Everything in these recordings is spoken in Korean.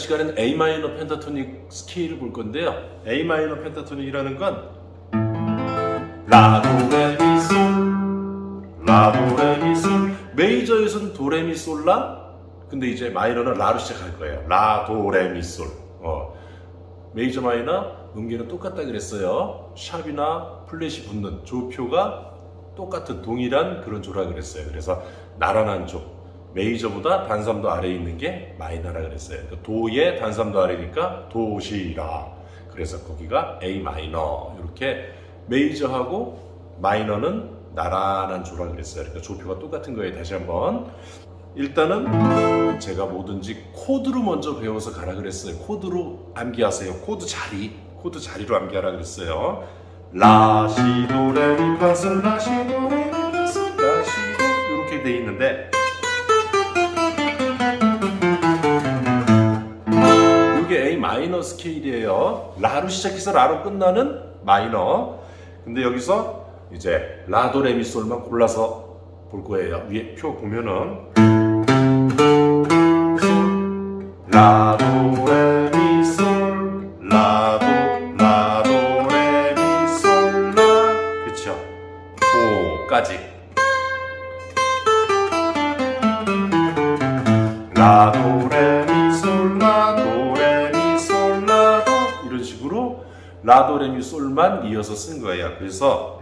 시간에는 A 마이너 펜타토닉 스케일을 볼 건데요. A 마이너 펜타토닉이라는 건 라도레미솔 라도레미솔 메이저에서는 도레미솔라 근데 이제 마이너는 라로 시작할 거예요. 라도레미솔 어. 메이저 마이너 음계는 똑같다 그랬어요. 샵이나 플랫이 붙는 조표가 똑같은 동일한 그런 조라 그랬어요. 그래서 나란한 조 메이저보다 단삼도 아래에 있는 게 마이너라 그랬어요. 그러니까 도의 단삼도 아래니까 도시라. 그래서 거기가 A 마이너 이렇게 메이저하고 마이너는 나란한 조라 그랬어요. 그러니까 조표가 똑같은 거예요. 다시 한번 일단은 제가 뭐든지 코드로 먼저 배워서 가라 그랬어요. 코드로 암기하세요. 코드 자리, 코드 자리로 암기하라 그랬어요. 라시도레미파솔 라시도레미파솔 라시도 이렇게 돼 있는데 마이너 스케일이에요. 라로 시작해서 라로 끝나는 마이너. 근데 여기서 이제 라도레미솔만 골라서 볼 거예요. 위에 표 보면은 라도 라도레미 솔만 이어서 쓴 거예요. 그래서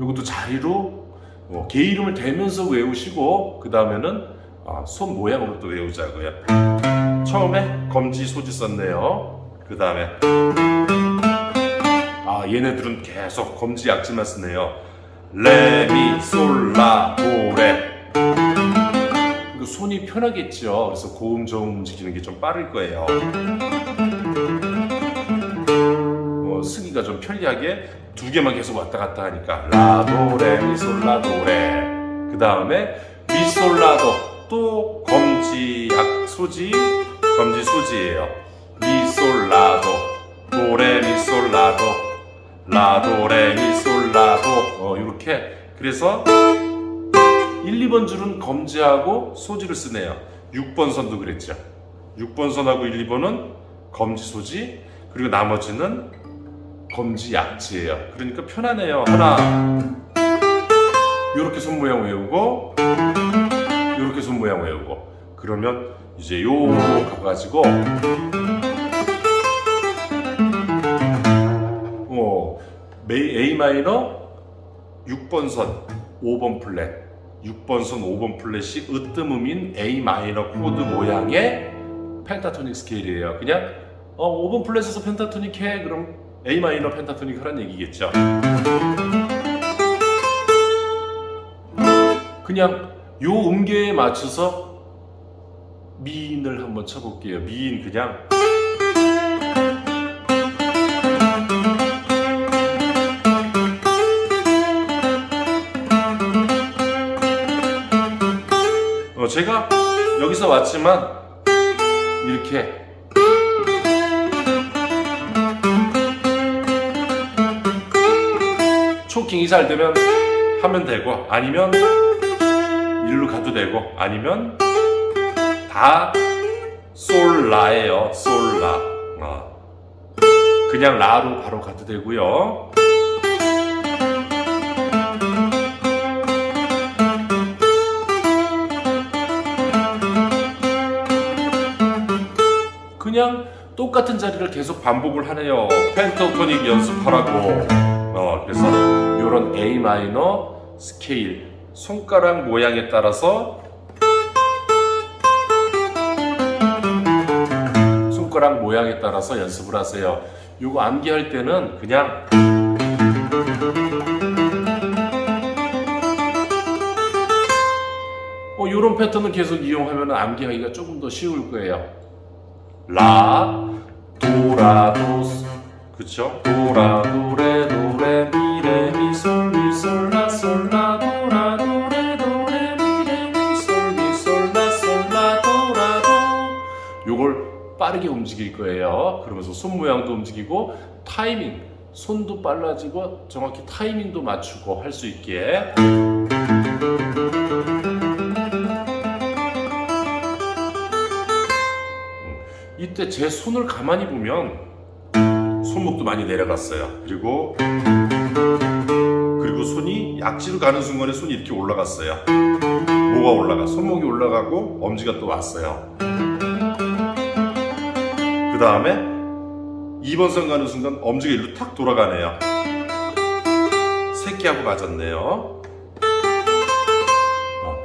이것도 자리로 뭐, 개 이름을 대면서 외우시고 그 다음에는 아, 손 모양으로 또 외우자고요. 처음에 검지 소지 썼네요. 그 다음에 아 얘네들은 계속 검지 약지만 쓰네요. 레미 솔라 도레 그 손이 편하겠죠. 그래서 고음 저음 움직이는 게 좀 빠를 거예요. 어, 쓰기가 좀 편리하게 두 개만 계속 왔다 갔다 하니까. 라도레 미솔라도레. 그 다음에 미솔라도. 또 검지 약 소지? 검지 소지예요. 미솔라도. 도레 미솔라도. 라도레 미솔라도. 어 이렇게. 그래서 1, 2번 줄은 검지하고 소지를 쓰네요. 6번 선도 그랬죠. 6번 선하고 1, 2번은 검지 소지. 그리고 나머지는 검지 약지예요. 그러니까 편하네요. 하나 이렇게 손 모양 외우고 이렇게 손 모양 외우고 그러면 이제 요 가가지고 어 A 마이너 6번 선 5번 플랫 6번 선 5번 플랫이 으뜸음인 A 마이너 코드 모양의 펜타토닉 스케일이에요. 그냥 어 5번 플랫에서 펜타토닉 해 그럼 A 마이너 펜타토닉 하란 얘기겠죠. 그냥 요 음계에 맞춰서 미인을 한번 쳐볼게요. 미인 그냥 어, 제가 여기서 왔지만 이렇게 초킹이 잘 되면 하면 되고 아니면 일로 가도 되고 아니면 다 솔라예요 솔라. 어. 그냥 라로 바로 가도 되고요. 그냥 똑같은 자리를 계속 반복을 하네요. 펜타토닉 연습하라고. 어, 그래서 이런 A 마이너 스케일 손가락 모양에 따라서 손가락 모양에 따라서 연습을 하세요. 요거 암기할 때는 그냥 어, 요런 패턴을 계속 이용하면 암기하기가 조금 더 쉬울 거예요. 라, 도라, 도스, 그쵸? 도라, 도레, 도레, 미 빠르게 움직일 거예요. 그러면서 손 모양도 움직이고 타이밍, 손도 빨라지고 정확히 타이밍도 맞추고 할 수 있게. 근데 제 손을 가만히 보면 손목도 많이 내려갔어요. 그리고 그리고 손이 약지로 가는 순간에 손이 이렇게 올라갔어요. 뭐가 올라가? 손목이 올라가고 엄지가 또 왔어요. 그 다음에 2번 선 가는 순간 엄지가 일로 탁 돌아가네요. 새끼하고 맞았네요. 어,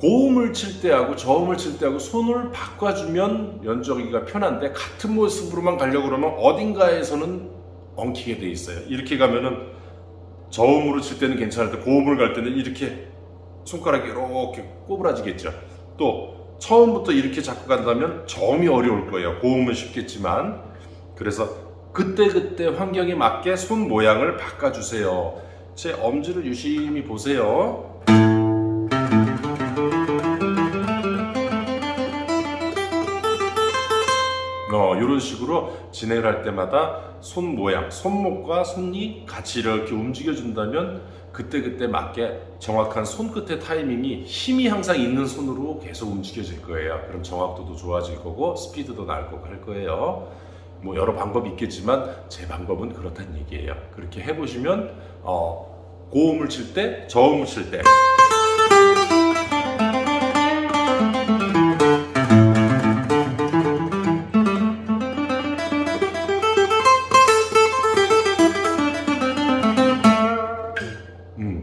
고음을 칠 때하고 저음을 칠 때하고 손을 바꿔주면 연주하기가 편한데 같은 모습으로만 가려고 그러면 어딘가에서는 엉키게 돼 있어요. 이렇게 가면은 저음으로 칠 때는 괜찮을 때 고음을 갈 때는 이렇게 손가락이 이렇게 꼬부라지겠죠. 또 처음부터 이렇게 잡고 간다면 저음이 어려울 거예요. 고음은 쉽겠지만 그래서 그때그때 환경에 맞게 손 모양을 바꿔주세요. 제 엄지를 유심히 보세요. 어, 이런 식으로 진행을 할 때마다 손 모양, 손목과 손이 같이 이렇게 움직여준다면 그때그때 맞게 정확한 손끝의 타이밍이 힘이 항상 있는 손으로 계속 움직여질 거예요. 그럼 정확도도 좋아질 거고 스피드도 날 거고 할 거예요. 뭐 여러 방법이 있겠지만 제 방법은 그렇다는 얘기예요. 그렇게 해보시면 어, 고음을 칠 때, 저음을 칠 때.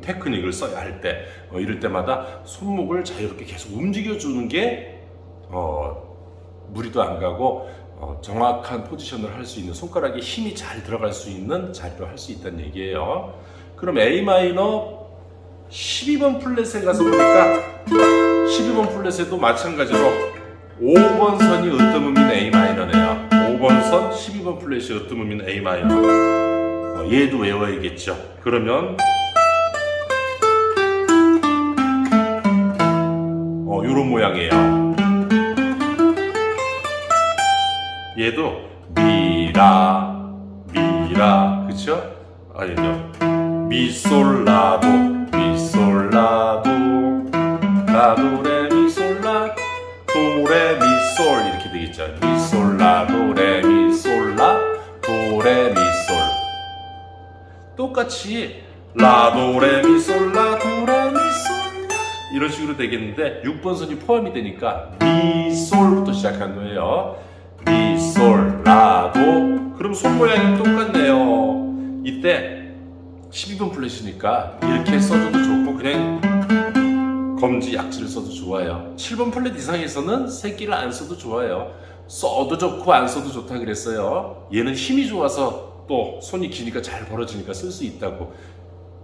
테크닉을 써야 할 때, 어, 이럴 때마다 손목을 자유롭게 계속 움직여주는 게, 어, 무리도 안 가고, 어, 정확한 포지션을 할 수 있는, 손가락에 힘이 잘 들어갈 수 있는 자리로 할 수 있다는 얘기예요. 그럼 A 마이너 12번 플랫에 가서 보니까, 12번 플랫에도 마찬가지로 5번 선이 으뜸 음인 A 마이너네요. 5번 선, 12번 플랫이 으뜸 음인 A 마이너. 어, 얘도 외워야겠죠. 그러면 요런 모양이에요. 얘도 미라, 미라, 그쵸? 아니죠. 미솔라도, 미솔라도, 라도, 레, 미솔라, 도레, 미솔 이렇게 되겠죠. 미솔라, 도레, 미솔라, 도레, 미솔. 똑같이 라도레 미솔라 도레미솔라 이런 식으로 되겠는데 6번 선이 포함이 되니까 미솔부터 시작한 거예요. 미솔 라도 그럼 손 모양이 똑같네요. 이때 12번 플랫이니까 이렇게 써줘도 좋고 그냥 검지 약지를 써도 좋아요. 7번 플랫 이상에서는 새끼를 안 써도 좋아요. 써도 좋고 안 써도 좋다 그랬어요. 얘는 힘이 좋아서 또 손이 기니까 잘 벌어지니까 쓸 수 있다고.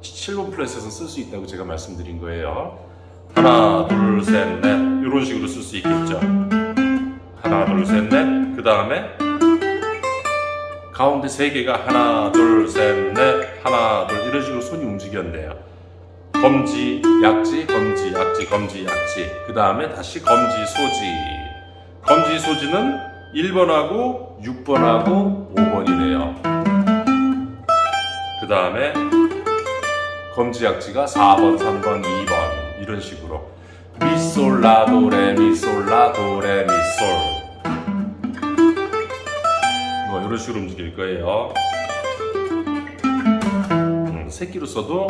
7번 플랫에서 쓸 수 있다고 제가 말씀드린 거예요 하나 둘 셋 넷. 이런 식으로 쓸 수 있겠죠. 하나 둘 셋 넷. 그 다음에 가운데 세 개가 하나 둘 셋 넷. 하나 둘. 이런 식으로 손이 움직였네요. 검지 약지 검지 약지 검지 약지. 그 다음에 다시 검지 소지. 검지 소지는 1번하고 6번하고 5번이네요. 그 다음에 검지 약지가 4번, 3번, 2번 이런 식으로. 미솔라 도레 미솔라 도레 미솔. 뭐 이런 식으로 움직일 거예요. 음, 새끼로 써도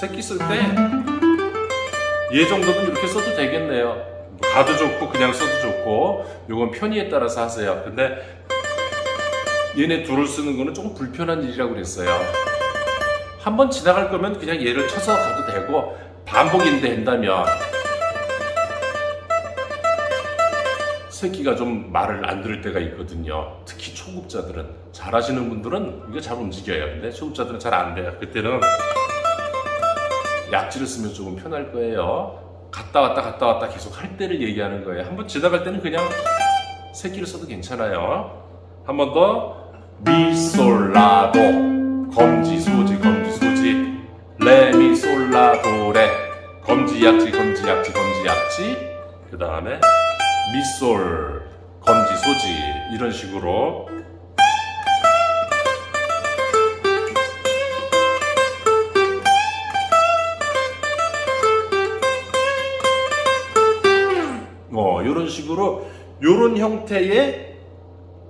새끼 쓸 때 얘 정도는 이렇게 써도 되겠네요. 가도 좋고 그냥 써도 좋고 요건 편의에 따라서 하세요. 근데 얘네 둘을 쓰는 거는 조금 불편한 일이라고 그랬어요. 한 번 지나갈 거면 그냥 얘를 쳐서 가도 되고 반복인데 한다면 새끼가 좀 말을 안 들을 때가 있거든요. 특히 초급자들은 잘하시는 분들은 이게 잘 움직여요. 근데 초급자들은 잘 안 돼요. 그때는 약지를 쓰면 조금 편할 거예요. 갔다 왔다 갔다 왔다 계속 할 때를 얘기하는 거예요. 한번 지나갈 때는 그냥 새끼를 써도 괜찮아요. 한 번 더 미솔라도 검지 소지 검지 레미 솔라 도레. 검지 약지 검지 약지 검지 약지. 그 다음에 미솔 검지 소지. 이런 식으로. 어 이런 식으로 요런 형태의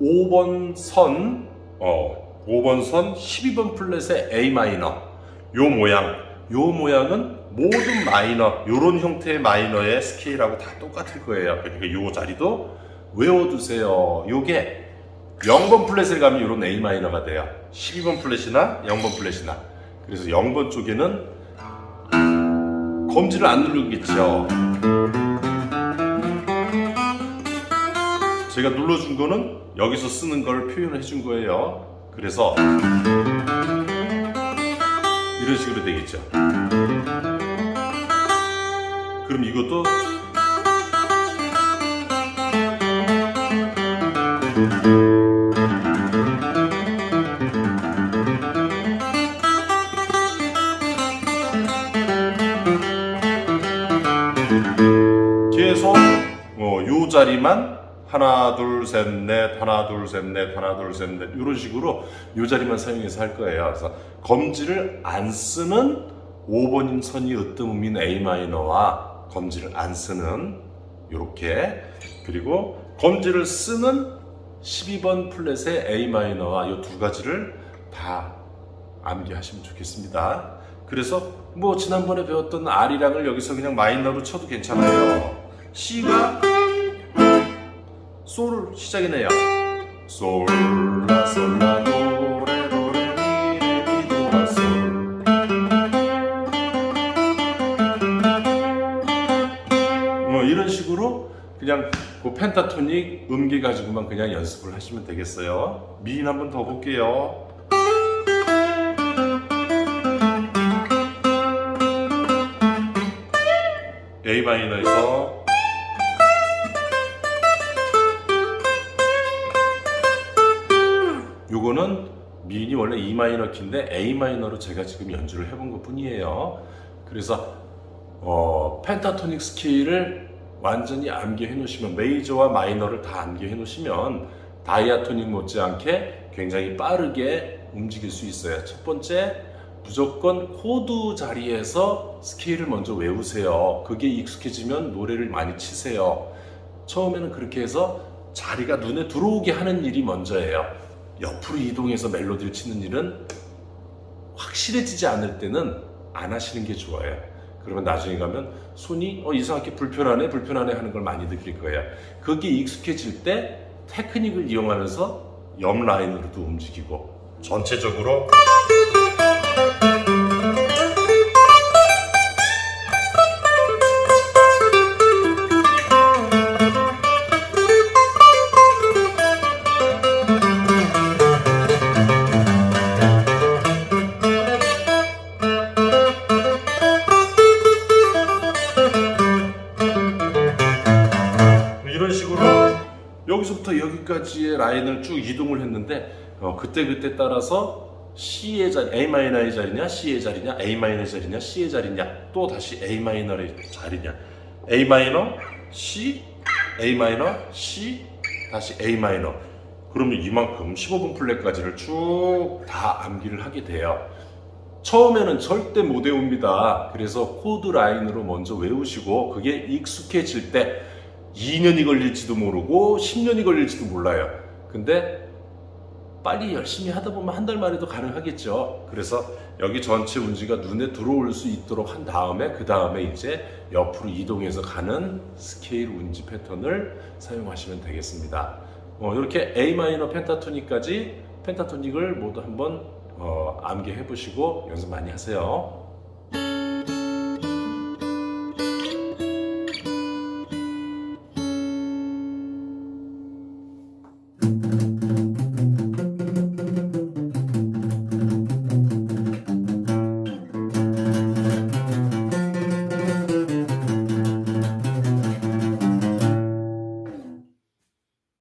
5번 선, 어, 5번 선 12번 플랫의 A 마이너. 요 모양, 요 모양은 모든 마이너, 요런 형태의 마이너의 스케일하고 다 똑같을 거예요. 그러니까 요 자리도 외워두세요. 요게 0번 플랫을 가면 요런 A 마이너가 돼요. 12번 플랫이나 0번 플랫이나. 그래서 0번 쪽에는 검지를 안 누르겠죠. 제가 눌러준 거는 여기서 쓰는 걸 표현해 준 거예요. 그래서 이런 식으로 되겠죠. 그럼 이것도 계속 어, 요 자리만 하나 둘 셋 넷 하나 둘 셋 넷 하나 둘 셋 넷 이런 식으로 요 자리만 사용해서 할 거예요. 그래서 검지를 안 쓰는 5번 선이 으뜸 음인 A 마이너와 검지를 안 쓰는 요렇게 그리고 검지를 쓰는 12번 플랫의 A 마이너와 요두 가지를 다 암기하시면 좋겠습니다. 그래서 뭐 지난번에 배웠던 R이랑을 여기서 그냥 마이너로 쳐도 괜찮아요. C가 솔 시작이네요. 솔, 라, 솔, 라, 도, 레, 도, 레, 미, 레, 미, 도, 라, 솔. 뭐 이런 식으로 그냥 그 펜타토닉 음계 가지고만 그냥 연습을 하시면 되겠어요. 미인 한번 더 볼게요. A 마이너에서 요거는 미인이 원래 E 마이너 키인데 A 마이너로 제가 지금 연주를 해본 것 뿐이에요. 그래서 어, 펜타토닉 스케일을 완전히 암기해 놓으시면 메이저와 마이너를 다 암기해 놓으시면 다이아토닉 못지않게 굉장히 빠르게 움직일 수 있어요. 첫 번째 무조건 코드 자리에서 스케일을 먼저 외우세요. 그게 익숙해지면 노래를 많이 치세요. 처음에는 그렇게 해서 자리가 눈에 들어오게 하는 일이 먼저예요. 옆으로 이동해서 멜로디를 치는 일은 확실해지지 않을 때는 안 하시는 게 좋아요. 그러면 나중에 가면 손이 어, 이상하게 불편하네, 불편하네 하는 걸 많이 느낄 거예요. 그게 익숙해질 때 테크닉을 이용하면서 옆 라인으로도 움직이고 전체적으로 여기서부터 여기까지의 라인을 쭉 이동을 했는데 어, 그때 그때 따라서 C의 자리, A 마이너의 자리냐, C의 자리냐, A 마이너의 자리냐, C의 자리냐, 또 다시 A 마이너의 자리냐, A 마이너, C, A 마이너, C, 다시 A 마이너. 그러면 이만큼 15분 플랫까지를 쭉 다 암기를 하게 돼요. 처음에는 절대 못 외웁니다. 그래서 코드 라인으로 먼저 외우시고 그게 익숙해질 때 2년이 걸릴지도 모르고 10년이 걸릴지도 몰라요. 근데 빨리 열심히 하다 보면 한 달 만에도 가능하겠죠. 그래서 여기 전체 운지가 눈에 들어올 수 있도록 한 다음에 그 다음에 이제 옆으로 이동해서 가는 스케일 운지 패턴을 사용하시면 되겠습니다. 어, 이렇게 A 마이너 펜타토닉까지 펜타토닉을 모두 한번 어, 암기해 보시고 연습 많이 하세요.